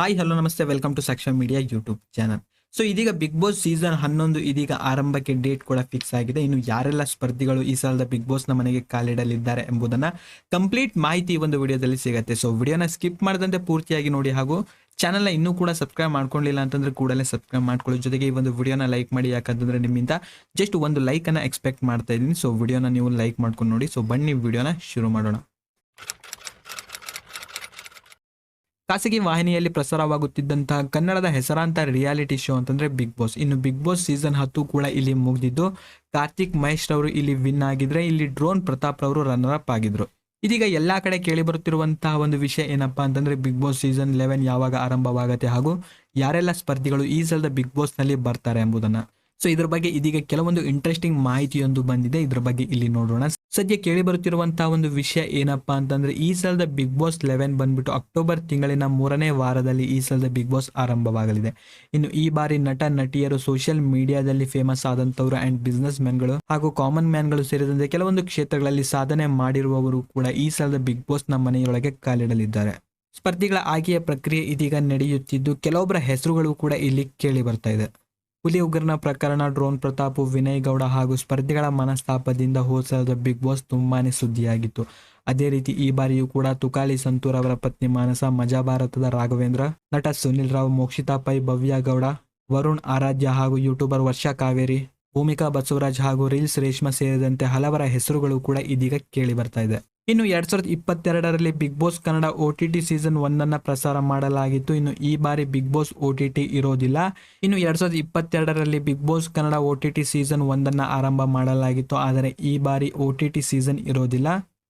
Hi hello ನಮಸ್ತೆ welcome to Saksham media YouTube channel so ಇದೀಗ Bigg Boss season ಹನ್ನೊಂದು ಇದೀಗ ಆರಂಭಕ್ಕೆ ಡೇಟ್ ಕೂಡ ಫಿಕ್ಸ್ ಆಗಿದೆ. ಇನ್ನು ಯಾರೆಲ್ಲ ಸ್ಪರ್ಧಿಗಳು ಈ ಸಾಲದ ಬಿಗ್ ಬಾಸ್ನ ಮನೆಗೆ ಕಾಲಿಡಲಿದ್ದಾರೆ ಎಂಬುದನ್ನ ಕಂಪ್ಲೀಟ್ ಮಾಹಿತಿ ಒಂದು ವಿಡಿಯೋದಲ್ಲಿ ಸಿಗುತ್ತೆ. ಸೊ ವಿಡಿಯೋನ ಸ್ಕಿಪ್ ಮಾಡದಂತೆ ಪೂರ್ತಿಯಾಗಿ ನೋಡಿ ಹಾಗೂ ಚಾನಲ್ನ ಇನ್ನೂ ಕೂಡ ಸಬ್ಸ್ಕ್ರೈಬ್ ಮಾಡ್ಕೊಂಡಿಲ್ಲ ಅಂತಂದ್ರೆ ಕೂಡಲೇ ಸಬ್ಸ್ಕ್ರೈಬ್ ಮಾಡ್ಕೊಳ್ಳಿ. ಜೊತೆಗೆ ಈ ಒಂದು ವಿಡಿಯೋನ ಲೈಕ್ ಮಾಡಿ. ಯಾಕಂತಂದ್ರೆ ನಿಮ್ಮಿಂದ ಜಸ್ಟ್ ಒಂದು ಲೈಕ್ ಅನ್ನ ಎಕ್ಸ್ಪೆಕ್ಟ್ ಮಾಡ್ತಾ ಇದ್ದೀನಿ. ಸೊ ವಿಡಿಯೋನ ನೀವು ಲೈಕ್ ಮಾಡ್ಕೊಂಡು ನೋಡಿ. ಸೊ ಬನ್ನಿ, ವಿಡಿಯೋನ ಶುರು ಮಾಡೋಣ. ಖಾಸಗಿ ವಾಹಿನಿಯಲ್ಲಿ ಪ್ರಸಾರವಾಗುತ್ತಿದ್ದಂತಹ ಕನ್ನಡದ ಹೆಸರಾಂತ ರಿಯಾಲಿಟಿ ಶೋ ಅಂತಂದ್ರೆ ಬಿಗ್ ಬಾಸ್. ಇನ್ನು ಬಿಗ್ ಬಾಸ್ ಸೀಸನ್ ಹತ್ತು ಕೂಡ ಇಲ್ಲಿ ಮುಗಿದಿದ್ದು, ಕಾರ್ತಿಕ್ ಮಹೇಶ್ ರವರು ಇಲ್ಲಿ ವಿನ್ ಆಗಿದ್ರೆ ಇಲ್ಲಿ ಡ್ರೋನ್ ಪ್ರತಾಪ್ ರವರು ರನ್ನರ್ ಅಪ್ ಆಗಿದ್ರು. ಇದೀಗ ಎಲ್ಲಾ ಕಡೆ ಕೇಳಿ ಬರುತ್ತಿರುವಂತಹ ಒಂದು ವಿಷಯ ಏನಪ್ಪಾ ಅಂತಂದ್ರೆ ಬಿಗ್ ಬಾಸ್ ಸೀಸನ್ ಲೆವೆನ್ ಯಾವಾಗ ಆರಂಭವಾಗತ್ತೆ ಹಾಗೂ ಯಾರೆಲ್ಲ ಸ್ಪರ್ಧಿಗಳು ಈ ಸಲದ ಬಿಗ್ ಬಾಸ್ನಲ್ಲಿ ಬರ್ತಾರೆ ಎಂಬುದನ್ನ. ಸೊ ಇದ್ರ ಬಗ್ಗೆ ಇದೀಗ ಕೆಲವೊಂದು ಇಂಟ್ರೆಸ್ಟಿಂಗ್ ಮಾಹಿತಿಯೊಂದು ಬಂದಿದೆ. ಇದ್ರ ಬಗ್ಗೆ ಇಲ್ಲಿ ನೋಡೋಣ. ಸದ್ಯ ಕೇಳಿ ಬರುತ್ತಿರುವಂತಹ ಒಂದು ವಿಷಯ ಏನಪ್ಪಾ ಅಂತಂದ್ರೆ, ಈ ಸಲದ ಬಿಗ್ ಬಾಸ್ ಲೆವೆನ್ ಬಂದ್ಬಿಟ್ಟು ಅಕ್ಟೋಬರ್ ತಿಂಗಳಿನ ಮೂರನೇ ವಾರದಲ್ಲಿ ಈ ಸಲದ ಬಿಗ್ ಬಾಸ್ ಆರಂಭವಾಗಲಿದೆ. ಇನ್ನು ಈ ಬಾರಿ ನಟ, ನಟಿಯರು ಸೋಷಿಯಲ್ ಮೀಡಿಯಾದಲ್ಲಿ ಫೇಮಸ್ ಆದಂತವರು ಅಂಡ್ ಬಿಸ್ನೆಸ್ ಮ್ಯಾನ್ಗಳು ಹಾಗೂ ಕಾಮನ್ ಮ್ಯಾನ್ಗಳು ಸೇರಿದಂತೆ ಕೆಲವೊಂದು ಕ್ಷೇತ್ರಗಳಲ್ಲಿ ಸಾಧನೆ ಮಾಡಿರುವವರು ಕೂಡ ಈ ಸಲದ ಬಿಗ್ ಬಾಸ್ನ ಮನೆಯೊಳಗೆ ಕಾಲಿಡಲಿದ್ದಾರೆ. ಸ್ಪರ್ಧಿಗಳ ಆಯ್ಕೆಯ ಪ್ರಕ್ರಿಯೆ ಇದೀಗ ನಡೆಯುತ್ತಿದ್ದು, ಕೆಲವೊಬ್ಬರ ಹೆಸರುಗಳು ಕೂಡ ಇಲ್ಲಿ ಕೇಳಿ ಬರ್ತಾ ಇದೆ. ಹುಲಿ ಉಗ್ರನ ಪ್ರಕರಣ, ಡ್ರೋನ್ ಪ್ರತಾಪ್, ವಿನಯ್ ಗೌಡ ಹಾಗೂ ಸ್ಪರ್ಧಿಗಳ ಮನಸ್ತಾಪದಿಂದ ಹೋದ ಬಿಗ್ ಬಾಸ್ ತುಂಬಾನೇ ಸುದ್ದಿಯಾಗಿತ್ತು. ಅದೇ ರೀತಿ ಈ ಬಾರಿಯೂ ಕೂಡ ತುಕಾಲಿ ಸಂತೂರ್ ಅವರ ಪತ್ನಿ ಮಾನಸ, ಮಜಾ ಭಾರತದ ರಾಘವೇಂದ್ರ, ನಟ ಸುನಿಲ್ ರಾವ್, ಮೋಕ್ಷಿತಾ ಪೈ, ಭವ್ಯ ಗೌಡ, ವರುಣ್ ಆರಾಧ್ಯ ಹಾಗೂ ಯೂಟ್ಯೂಬರ್ ವರ್ಷಾ ಕಾವೇರಿ, ಭೂಮಿಕಾ ಬಸವರಾಜ್ ಹಾಗೂ ರೀಲ್ಸ್ ರೇಷ್ಮಾ ಸೇರಿದಂತೆ ಹಲವರ ಹೆಸರುಗಳು ಕೂಡ ಇದೀಗ ಕೇಳಿ ಬರ್ತಾ ಇದೆ. ಇನ್ನು ಎರಡ್ ಸಾವಿರದ ಇಪ್ಪತ್ತೆರಡರಲ್ಲಿ Bigg Boss Kannada O T T season ಒಂದನ್ನು ಪ್ರಸಾರ ಮಾಡಲಾಗಿತ್ತು. ಇನ್ನು ಈ ಬಾರಿ Bigg Boss O T T ಇರೋದಿಲ್ಲ. ಇನ್ನು ಎರಡ್ ಸಾವಿರದ ಇಪ್ಪತ್ತೆರಡರಲ್ಲಿ Bigg Boss Kannada O T T season ಒಂದನ್ನು ಆರಂಭ ಮಾಡಲಾಗಿತ್ತು. ಆದರೆ ಈ ಬಾರಿ ಒ ಟಿ ಟಿ ಸೀಸನ್ ಇರೋದಿಲ್ಲ.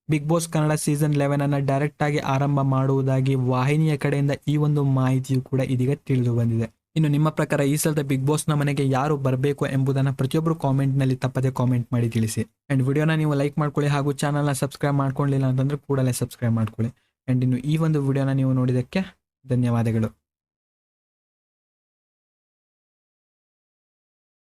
Bigg Boss Kannada season eleven ಅನ್ನು ಡೈರೆಕ್ಟ್ ಆಗಿ ಆರಂಭ ಮಾಡುವುದಾಗಿ ವಾಹಿನಿಯ ಕಡೆಯಿಂದ ಈ ಒಂದು ಮಾಹಿತಿಯು ಕೂಡ ಇದೀಗ ತಿಳಿದು ಬಂದಿದೆ. ಇನ್ನು ನಿಮ್ಮ ಪ್ರಕಾರ ಈ ಸಲದ ಬಿಗ್ ಬಾಸ್ನ ಮನೆಗೆ ಯಾರು ಬರಬೇಕು ಎಂಬುದನ್ನ ಪ್ರತಿಯೊಬ್ಬರು ಕಾಮೆಂಟ್ನಲ್ಲಿ ತಪ್ಪದೆ ಕಾಮೆಂಟ್ ಮಾಡಿ ತಿಳಿಸಿ. ಅಂಡ್ ವಿಡಿಯೋನ ನೀವು ಲೈಕ್ ಮಾಡ್ಕೊಳ್ಳಿ ಹಾಗೂ ಚಾನಲ್ನ ಸಬ್ಸ್ಕ್ರೈಬ್ ಮಾಡ್ಕೊಳ್ಳಿಲ್ಲ ಅಂತಂದ್ರೆ ಕೂಡಲೇ ಸಬ್ಸ್ಕ್ರೈಬ್ ಮಾಡ್ಕೊಳ್ಳಿ. ಅಂಡ್ ಇನ್ನು ಈ ಒಂದು ವಿಡಿಯೋನ ನೀವು ನೋಡಿದಕ್ಕೆ ಧನ್ಯವಾದಗಳು.